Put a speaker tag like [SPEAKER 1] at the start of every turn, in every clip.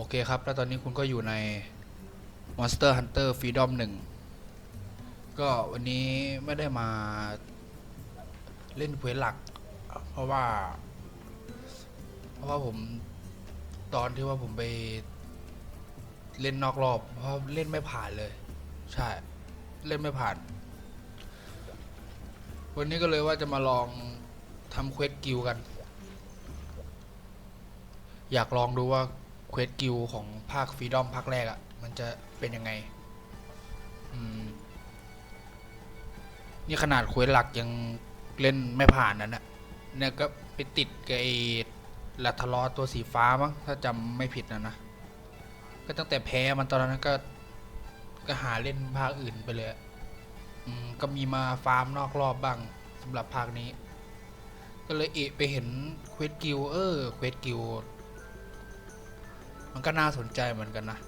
[SPEAKER 1] โอเคครับ แล้วตอนนี้คุณก็อยู่ใน Monster Hunter Freedom 1 ก็วันนี้ไม่ได้มาเล่นเควสหลัก เพราะว่า เพราะว่าผมตอนที่ว่าผมไปเล่นนอกรอบ เพราะเล่นไม่ผ่านเลย ใช่ เล่นไม่ผ่าน วันนี้ก็เลยว่าจะมาลองทำเควสกิลกัน อยากลองดูว่า เควสกิลของภาคฟรีดอมภาคแรกอะ่ะ มันจะเป็นยังไง อืม นี่ขนาดเควสหลักยังเล่นไม่ผ่านนั่นนะเนี่ยก็ไปติดกับไอ้ลัทลอตัวสีฟ้ามั้งถ้าจำไม่ผิดนะนะ ก็ตั้งแต่แพ้มันตอนนั้นก็ ก็หาเล่นภาคอื่นไปเลยอืมก็มีมาฟาร์มนอกรอบบ้างสำหรับภาคนี้ ก็เลยเอะไปเห็นเควสกิลเออเควสกิล มันก็น่าสนใจเหมือนกันนะ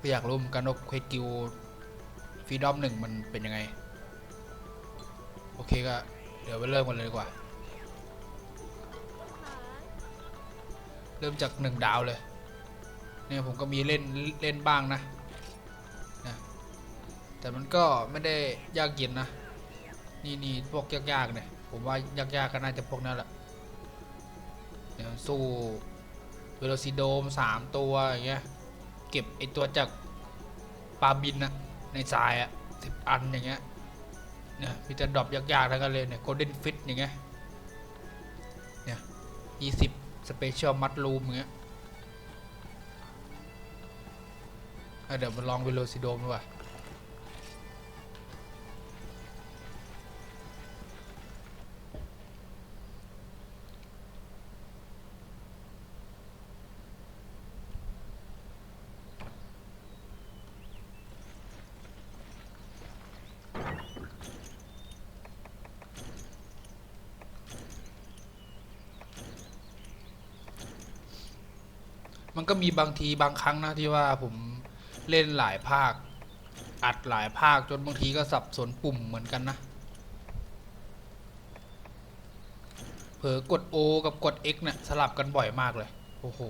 [SPEAKER 1] ก็อยากรู้เหมือนกันว่าเควสกิลฟรีดอมหนึ่งมันเป็นยังไง โอเคก็ เดี๋ยวไปเริ่มกันเลยดีกว่า เริ่มจากหนึ่งดาวเลย เนี่ยผมก็มีเล่นเล่นบ้างนะนะ แต่มันก็ไม่ได้ยากเย็นนะ นี่นี่พวกยากๆเนี่ย ผมว่ายากๆก็น่าจะพวกนั้นแหละเนี่ยวสู้ เวโรซิโดมสามตัวอย่างเงี้ยเก็บไอตัวจากปลาบินนะในทรายอะสิบอันอย่างเงี้ยเนี่ยมีแต่ดรอปยากๆทั้งนั้นเลยเนี่ยโกลเด้นฟิตอย่างเงี้ยเนี่ยยี่สิบสเปเชียลมัดรูมอย่างเงี้ยเดี๋ยวมาลองเวโรซิโดมดูว่า มันก็มีบางทีบางครั้งนะที่ว่าผมเล่นหลายภาค อัดหลายภาคจนบางทีก็สับสนปุ่มเหมือนกันนะ เผลอกด O กับกด X เนี่ยสลับกันบ่อยมากเลย โอ้โห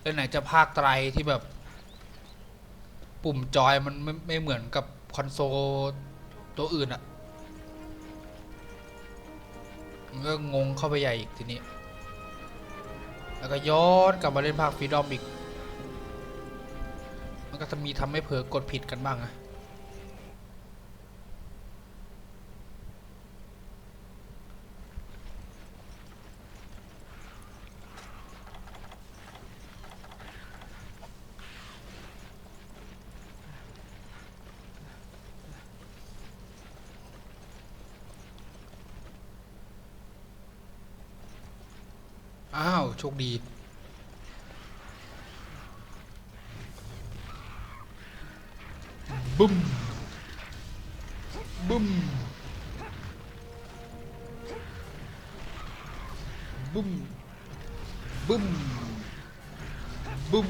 [SPEAKER 1] แล้วไหนจะภาคไตรที่แบบ ปุ่มจอยมันไม่ไม่เหมือนกับคอนโซลตัวอื่นอะมันก็งงเข้าไปใหญ่อีกทีนี้ แล้วก็ย้อนกลับมาเล่นภาคฟรีดอมอีก มันก็จะมีทำให้เผลอกดผิดกันบ้างนะ อ้าวโชคดีบึ้มบึ้มบึ้มบึ้มบึ้ม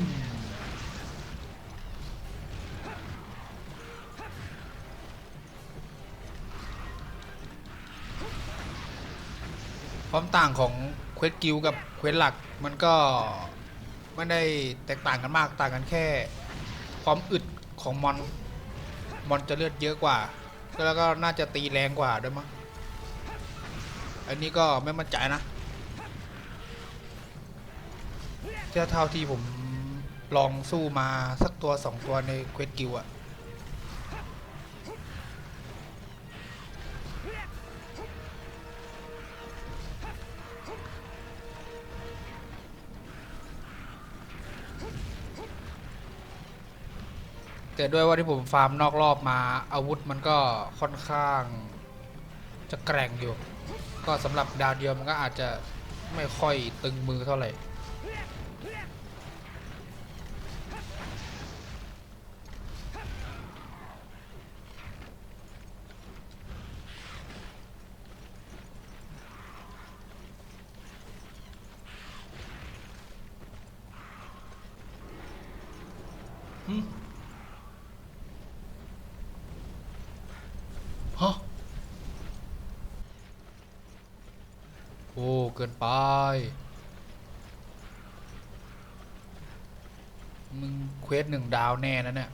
[SPEAKER 1] ความต่างของ ควสกิลกับเควสหลักมันก็ไม่ได้แตกต่างกันมากต่างกันแค่ ความอึดของมอนมอนจะเลือดเยอะกว่า แล้วก็น่าจะตีแรงกว่าด้วยมั้งอันนี้ก็ไม่มั่นใจนะเท่าที่ผมลองสู้มาสักตัวสองตัวในเควสกิลอะ แต่ด้วยว่าที่ผมฟาร์มนอกรอบมา อาวุธมันก็ค่อนข้าง จะแกร่งอยู่ ก็สำหรับดาวเดียวมันก็อาจจะไม่ค่อยตึงมือเท่าไหร่ หึ อ้ เกินไป มึงเควสหนึ่งดาวแน่นะเนี่ย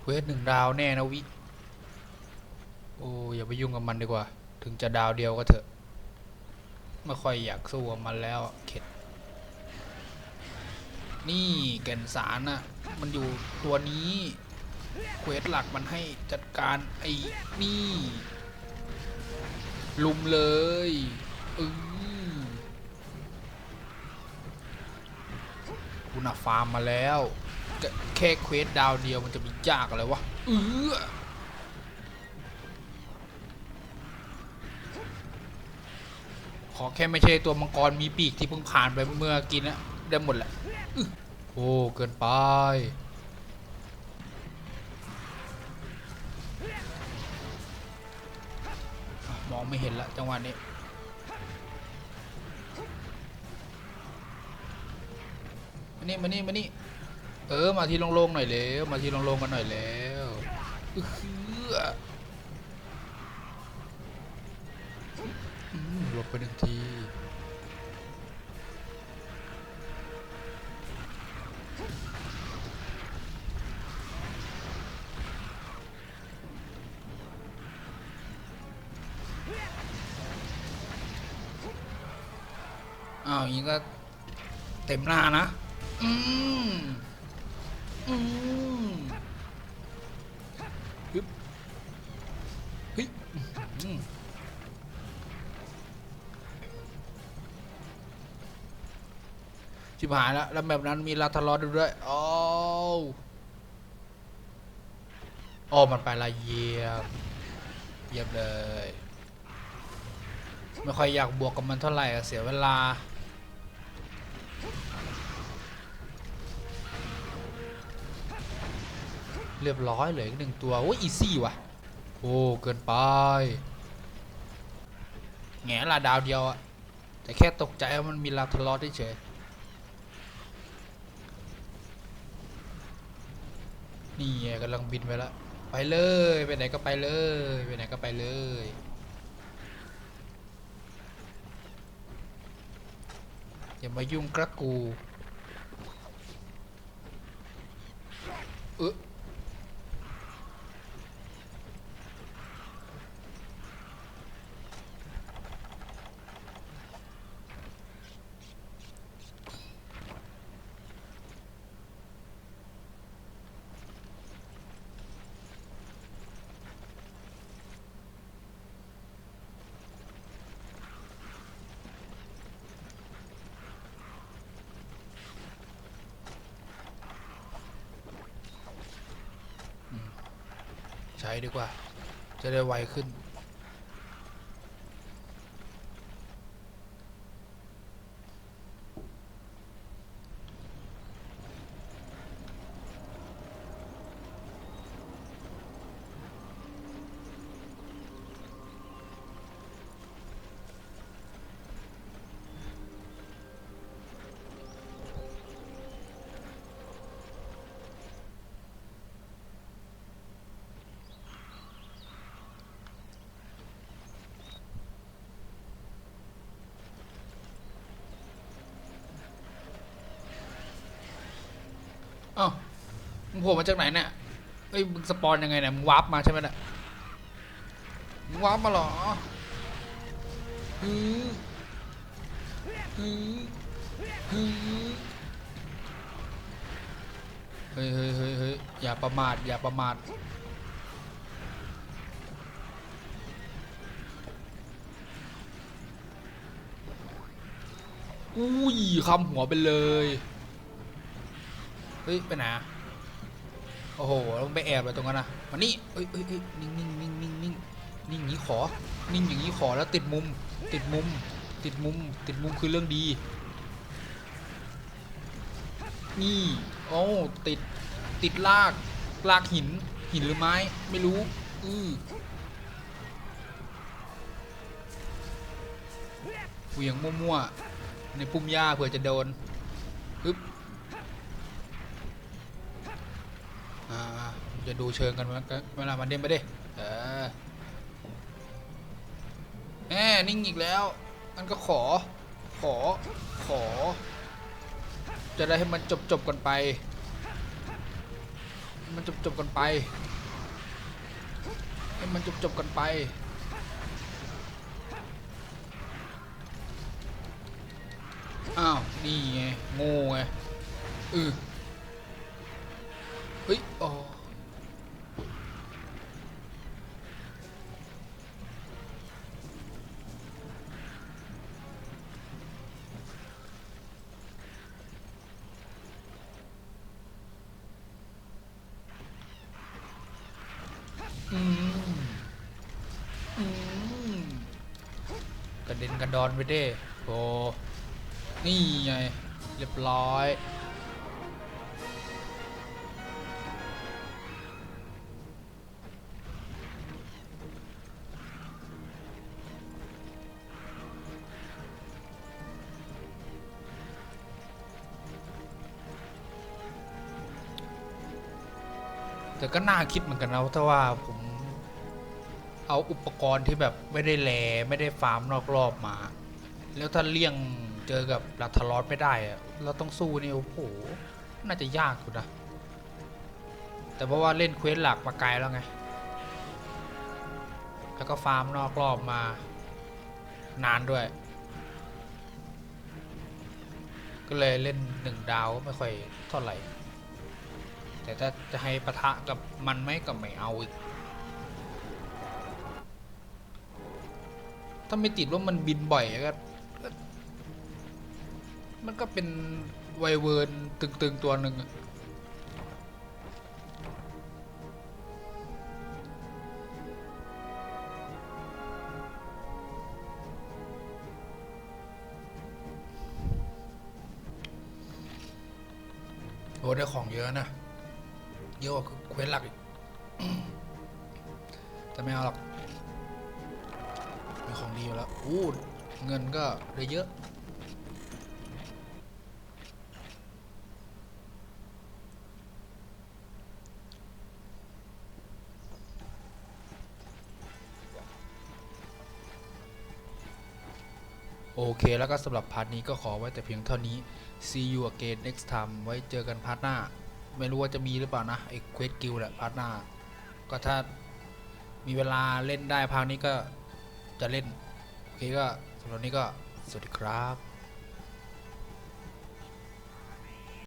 [SPEAKER 1] เควสหนึ่งดาวแน่นะวิ โอ้อย่าไปยุ่งกับมันดีกว่า ถึงจะดาวเดียวก็เถอะ ไม่ค่อยอยากสู้กับมันแล้วเข็ด นี่แก่นสารน่ะ มันอยู่ตัวนี้เควสหลักมันให้จัดการไอ้นี่ ลุมเลย อือะฟาร์มมาแล้วแค่เควสดาวเดียวมันจะมียากอะไรวะเออขอแค่ไม่ใช่ตัวมังกรมีปีกที่เพิ่งผ่านไปเมื่อกี้นะได้หมดแหละโอ้เกินไปมองไม่เห็นละจังหวะนี้ นี่มานี่มานี่เออมาที่โล่งๆหน่อยเร็วมาที่โล่งๆกันหน่อยแล้วอื้อหืออืมหลบไปหนึ่งทีอ้าวอย่างนี้ก็เต็มหน้านะ อืมอืมฮึบเฮ้ยอื้อหือชิบหายแล้วแล้วแบบนั้นมีลาทารอดด้วยโอ้วโอ้มันไปละเยียบเยียบเลย ไม่ค่อยอยากบวกกับมันเท่าไหร่เสียเวลา เรียบร้อยเหลยอีกหนึ่งตัวโอ้ยอีซี่ว่ะ โอ้เกินไปแง่ละดาวเดียวอะแต่แค่ตกใจว่ามันมีลาทะลอดเฉยนี่กำลังบินไปแล้วไปเลยไปไหนก็ไปเลยไปไหนก็ไปเลยอย่ามายุ่งกระกู ใช้ดีกว่า จะได้ไวขึ้น อ้ามึงโผล่มาจากไหนเนี่ยเอ้ยมึงสปอนยังไงเนี่ยมึงวาร์ปมาใช่ไหมเนี่ยมึงวาร์ปมาเหรอฮึฮึฮึเฮ้ยเฮ้ยเฮ้ยเฮ้ยอย่าประมาทอย่าประมาทอุ้ยคำหัวไปเลย ฮ้ยไปไหนอะโอ้โหล้วมึงไปแอบอะไรตรงนั้นนะมานี่เอ้ยเอ้ยเอ้ยนิ่งนิ่งนิ่งนิ่งนิ่งนิ่งอย่างนี้ขอ นิ่งอย่างนี้ขอแล้วติดมุม ติดมุม ติดมุม ติดมุมคือเรื่องดี นี่โอ้ติด ติดลาก ลากหิน หินหรือไม้ ไม่รู้ อือเหวียงมั่วๆ ในพุ่มหญ้าเผื่อจะโดนปึ๊บ อ่าจะดูเชิงกันเวลามันเด้งไปดิเออแหมนิ่งอีกแล้วงั้นก็ขอ ขอ ขอ จะได้ให้มันจบจบกันไป มันจบจบกันไป ให้มันจบจบกันไปอ้าว นี่ไงโง่ไงเออ ฮ้ยอ๋ออืมอืมกระเด็นกระดอนไปเด้โอ้นี่ไง เรียบร้อย แต่ก็น่าคิดเหมือนกันนะถ้าว่าผมเอาอุปกรณ์ที่แบบไม่ได้แลไม่ได้ฟาร์มนอกรอบมา แล้วถ้าเลี่ยงเจอกับลัทลอสไม่ได้อะเราต้องสู้นี่โอ้โหน่าจะยากอยู่นะ แต่เพราะว่าเล่นเควสหลักมาไกลแล้วไง แล้วก็ฟาร์มนอกรอบมานานด้วย ก็เลยเล่นหนึ่งดาวไม่ค่อยเท่าไหร่ แต่ถ้าจะให้ปะทะกับมันไหมก็ไม่เอาอีก ถ้าไม่ติดว่ามันบินบ่อยก็ มันก็เป็นไวเวิร์นตึงๆตัวหนึ่งโอ้ได้ของเยอะนะ เยอะกว่าเควสหลักอีกแต่ไม่เอาหรอกมีของดีอยู่แล้วอู้เงินก็ได้เยอะโอเค แล้วก็สำหรับพาร์ทนี้ก็ขอไว้แต่เพียงเท่านี้ see you again next time ไว้เจอกันพาร์ทหน้า ไม่รู้ว่าจะมีหรือเปล่านะไอ้เควสกิลแหละพาร์ทหน้า ก็ถ้ามีเวลาเล่นได้พาร์ทนี้ก็จะเล่น โอเคก็สำหรับนนี้ก็สวัสดีครับ